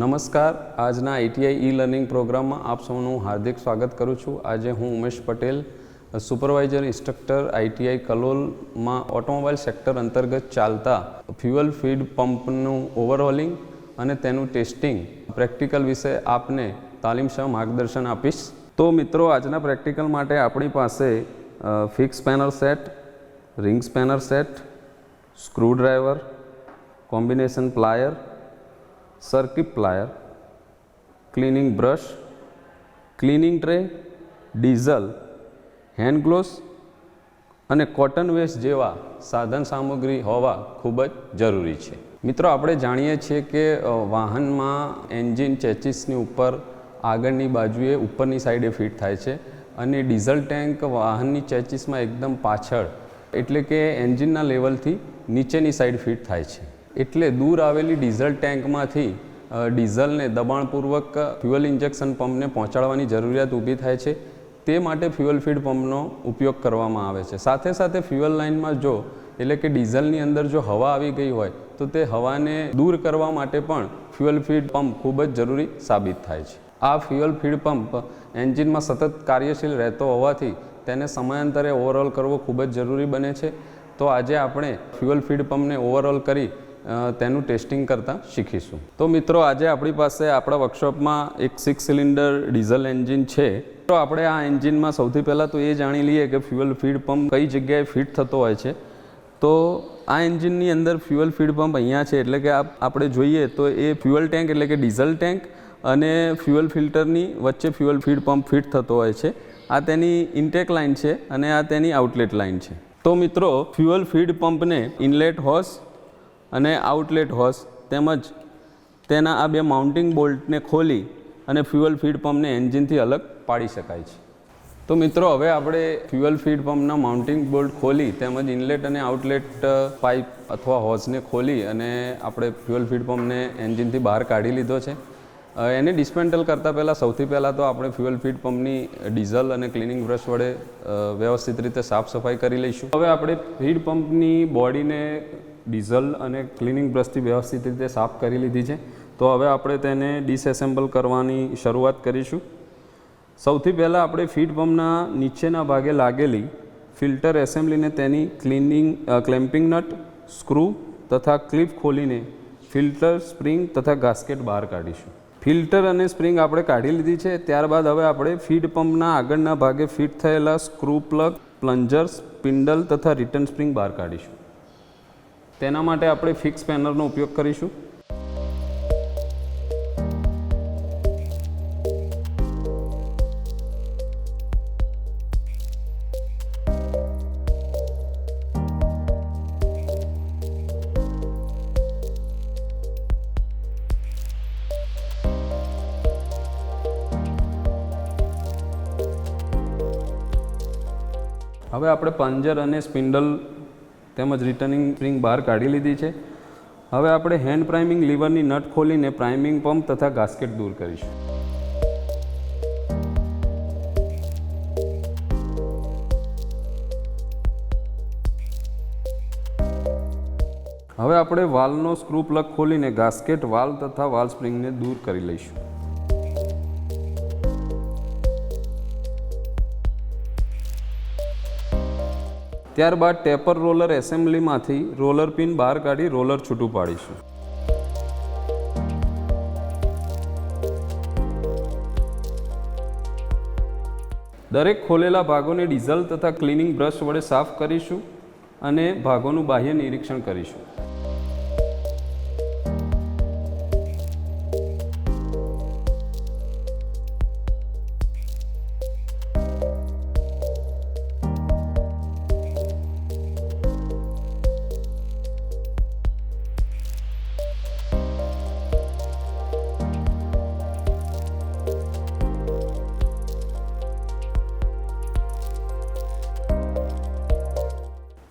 નમસ્કાર. આજના ITI e learning પ્રોગ્રામમાં આપ સૌનું હાર્દિક સ્વાગત કરું છું. આજે હું Umesh Patel, supervisor instructor ITI કલોલમાં automobile sector અંતર્ગત ચાલતા ફ્યુઅલ ફીડ પંપનું ઓવરઓલિંગ અને તેનું ટેસ્ટિંગ પ્રેક્ટિકલ વિશે આપને તાલીમશા માર્ગદર્શન આપીશ. તો મિત્રો, આજના પ્રેક્ટિકલ માટે આપણી પાસે fix spanner set, ring spanner set screwdriver combination plier circuit plier cleaning brush cleaning tray diesel hand gloves અને કોટન વેસ્ટ જેવા સાધન સામગ્રી હોવા ખૂબ જ જરૂરી છે. મિત્રો, આપણે જાણીએ છીએ કે વાહનમાં એન્જિન ચેચિસની ઉપર આગળની બાજુએ ઉપરની સાઈડે ફિટ થાય છે અને ડીઝલ ટેન્ક વાહનની ચેચિસમાં એકદમ પાછળ એટલે કે એન્જિનના લેવલથી નીચેની સાઈડ ફિટ થાય છે. એટલે દૂર આવેલી ડીઝલ ટેન્કમાંથી ડીઝલને દબાણપૂર્વક ફ્યુઅલ ઇન્જેક્શન પંપને પહોંચાડવાની જરૂરિયાત ઊભી થાય છે. તે માટે ફ્યુઅલ ફીડ પંપનો ઉપયોગ કરવામાં આવે છે. સાથે સાથે ફ્યુઅલ લાઇનમાં જો, એટલે કે ડીઝલની અંદર જો હવા આવી ગઈ હોય, તો તે હવાને દૂર કરવા માટે પણ ફ્યુઅલ ફીડ પંપ ખૂબ જ જરૂરી સાબિત થાય છે. આ ફ્યુઅલ ફીડ પંપ એન્જિનમાં સતત કાર્યશીલ રહેતો હોવાથી તેને સમયાંતરે ઓવરઓલ કરવો ખૂબ જ જરૂરી બને છે. તો આજે આપણે ફ્યુઅલ ફીડ પંપને ઓવરઓલ કરી તેનું ટેસ્ટિંગ કરતાં શીખીશું. તો મિત્રો, આજે આપણી પાસે આપણા વર્કશોપમાં એક સિક્સ સિલિન્ડર ડીઝલ એન્જિન છે. તો આપણે આ એન્જિનમાં સૌથી પહેલાં તો એ જાણી લઈએ કે ફ્યુઅલ ફીડ પંપ કઈ જગ્યાએ ફિટ થતો હોય છે. તો આ એન્જિનની અંદર ફ્યુઅલ ફીડ પંપ અહીંયા છે, એટલે કે આપણે જોઈએ તો એ ફ્યુઅલ ટેન્ક એટલે કે ડીઝલ ટેન્ક અને ફ્યુઅલ ફિલ્ટરની વચ્ચે ફ્યુઅલ ફીડ પંપ ફિટ થતો હોય છે. આ તેની ઇન્ટેક લાઇન છે અને આ તેની આઉટલેટ લાઇન છે. તો મિત્રો ફ્યુઅલ ફીડ પંપને ઇનલેટ હોસ અને આઉટલેટ હોસ તેમજ તેના આ બે માઉન્ટિંગ બોલ્ટને ખોલી અને ફ્યુઅલ ફીડ પંપને એન્જિનથી અલગ પાડી શકાય છે. તો મિત્રો, હવે આપણે ફ્યુઅલ ફીડ પંપના માઉન્ટિંગ બોલ્ટ ખોલી તેમજ ઇનલેટ અને આઉટલેટ પાઇપ અથવા હોઝને ખોલી અને આપણે ફ્યુઅલ ફીડ પંપને એન્જિનથી બહાર કાઢી લીધો છે. એને ડિસ્મેન્ટલ કરતાં પહેલાં સૌથી પહેલાં તો આપણે ફ્યુઅલ ફીડ પંપની ડીઝલ અને ક્લિનિંગ બ્રશ વડે વ્યવસ્થિત રીતે સાફ સફાઈ કરી લઈશું. હવે આપણે ફીડ પંપની બોડીને ડીઝલ અને ક્લિનિંગ બ્રશથી વ્યવસ્થિત રીતે સાફ કરી લીધી છે. તો હવે આપણે તેને ડિસએસેમ્બલ કરવાની શરૂઆત કરીશું. સૌથી પહેલાં આપણે ફીડ પંપના નીચેના ભાગે લાગેલી ફિલ્ટર એસેમ્બલીને તેની ક્લિનિંગ ક્લેમ્પિંગ નટ, સ્ક્રૂ તથા ક્લિપ ખોલીને ફિલ્ટર સ્પ્રિંગ તથા ગાસ્કેટ બહાર કાઢીશું. ફિલ્ટર અને સ્પ્રિંગ આપણે કાઢી લીધી છે. ત્યારબાદ હવે આપણે ફીડ પંપના આગળના ભાગે ફિટ થયેલા સ્ક્રૂ પ્લગ પ્લન્જર્સ સ્પિન્ડલ તથા રિટર્ન સ્પ્રિંગ બહાર કાઢીશું. તેના માટે આપણે ફિક્સ પેનરનો ઉપયોગ કરીશું. હવે આપણે પંજર અને સ્પિન્ડલ તેમજ રિટર્નિંગ સ્પ્રિંગ બહાર કાઢી લીધી છે. હવે આપણે હેન્ડ પ્રાઇમિંગ લીવરની નટ ખોલીને પ્રાઇમિંગ પંપ તથા ગાસ્કેટ દૂર કરીશું. હવે આપણે વાલનો સ્ક્રૂ પ્લગ ખોલીને ગાસ્કેટ વાલ તથા વાલ સ્પ્રિંગને દૂર કરી લઈશું. ત્યારબાદ ટેપર રોલર એસેમ્બલીમાંથી રોલર પિન બહાર કાઢી રોલર છૂટું પાડીશું. દરેક ખોલેલા ભાગોને ડીઝલ તથા ક્લિનિંગ બ્રશ વડે સાફ કરીશું અને ભાગોનું બાહ્ય નિરીક્ષણ કરીશું.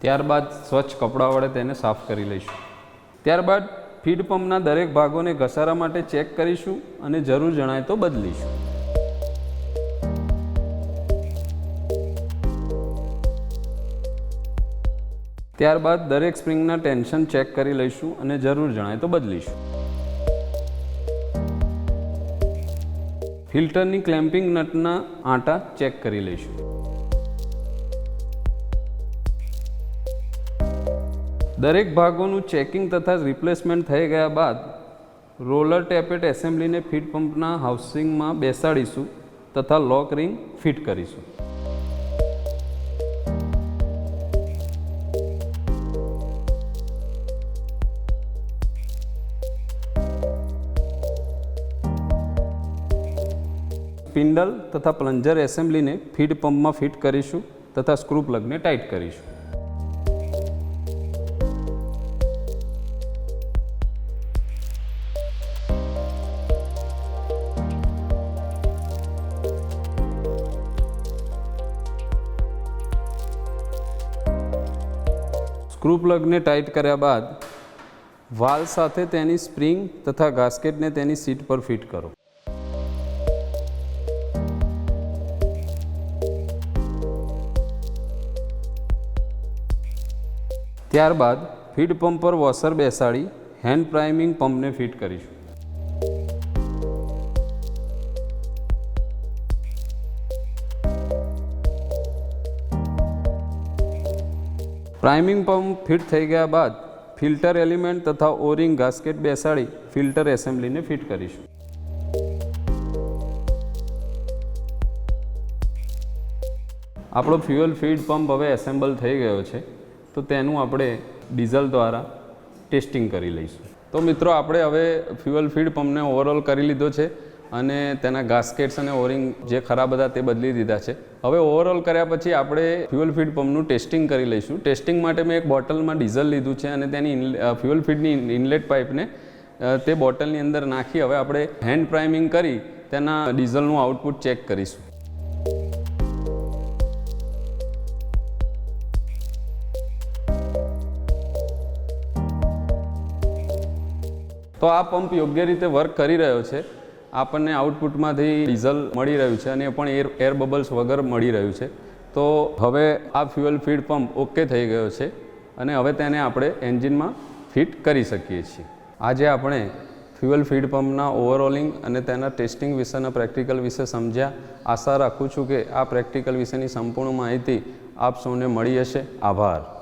ત્યારબાદ સ્વચ્છ કપડાં વડે તેને સાફ કરી લઈશું. ત્યારબાદ ફીડ પંપના દરેક ભાગોને ઘસારા માટે ચેક કરીશું અને જરૂર જણાય તો બદલીશું. ત્યારબાદ દરેક સ્પ્રિંગના ટેન્શન ચેક કરી લઈશું અને જરૂર જણાય તો બદલીશું. ફિલ્ટરની ક્લેમ્પિંગ નટના આંટા ચેક કરી લઈશું. દરેક ભાગોનું ચેકિંગ તથા રિપ્લેસમેન્ટ થઈ ગયા બાદ રોલર ટેપેટ એસેમ્બલીને ફીટ પંપના હાઉસિંગમાં બેસાડીશું તથા લોક રિંગ ફિટ કરીશું. સ્પિન્ડલ તથા પ્લન્જર એસેમ્બલીને ફીડ પંપમાં ફિટ કરીશું તથા સ્ક્રૂ પ્લગને ટાઈટ કરીશું. સ્ક્રૂ પ્લગને ટાઈટ કર્યા બાદ વાલ સાથે તેની સ્પ્રિંગ તથા ગાસ્કેટને તેની સીટ પર ફિટ કરો. ત્યારબાદ ફીડ પંપ પર વોશર બેસાડી હેન્ડ પ્રાઇમિંગ પંપને ફિટ કરીશું. પ્રાઇમિંગ પંપ ફિટ થઈ ગયા બાદ ફિલ્ટર એલિમેન્ટ તથા ઓરિંગ ગાસ્કેટ બેસાડી ફિલ્ટર એસેમ્બલીને ફિટ કરીશું. આપણો ફ્યુઅલ ફીડ પંપ હવે એસેમ્બલ થઈ ગયો છે, તો તેનું આપણે ડીઝલ દ્વારા ટેસ્ટિંગ કરી લઈશું. તો મિત્રો, આપણે હવે ફ્યુઅલ ફીડ પંપને ઓવરઓલ કરી લીધો છે. અને તેના ગાસ્કેટ્સ અને ઓરિંગ જે ખરાબ હતા તે બદલી દીધા છે. હવે ઓવરઓલ કર્યા પછી આપણે ફ્યુઅલ ફીડ પંપનું ટેસ્ટિંગ કરી લઈશું. ટેસ્ટિંગ માટે મેં એક બોટલમાં ડીઝલ લીધું છે અને તેની ફ્યુઅલ ફીડની ઇનલેટ પાઇપને તે બોટલની અંદર નાખી હવે આપણે હેન્ડ પ્રાઇમિંગ કરી તેના ડીઝલનું આઉટપુટ ચેક કરીશું. તો આ પંપ યોગ્ય રીતે વર્ક કરી રહ્યો છે. આપણને આઉટપુટમાંથી ડીઝલ મળી રહ્યું છે અને એ પણ એર એર બબલ્સ વગર મળી રહ્યું છે. તો હવે આ ફ્યુઅલ ફીડ પંપ ઓકે થઈ ગયો છે અને હવે તેને આપણે એન્જિનમાં ફિટ કરી શકીએ છીએ. આજે આપણે ફ્યુઅલ ફીડ પંપના ઓવરઓલિંગ અને તેના ટેસ્ટિંગ વિશેના પ્રેક્ટિકલ વિશે સમજ્યા. આશા રાખું છું કે આ પ્રેક્ટિકલ વિશેની સંપૂર્ણ માહિતી આપ સૌને મળી હશે. આભાર.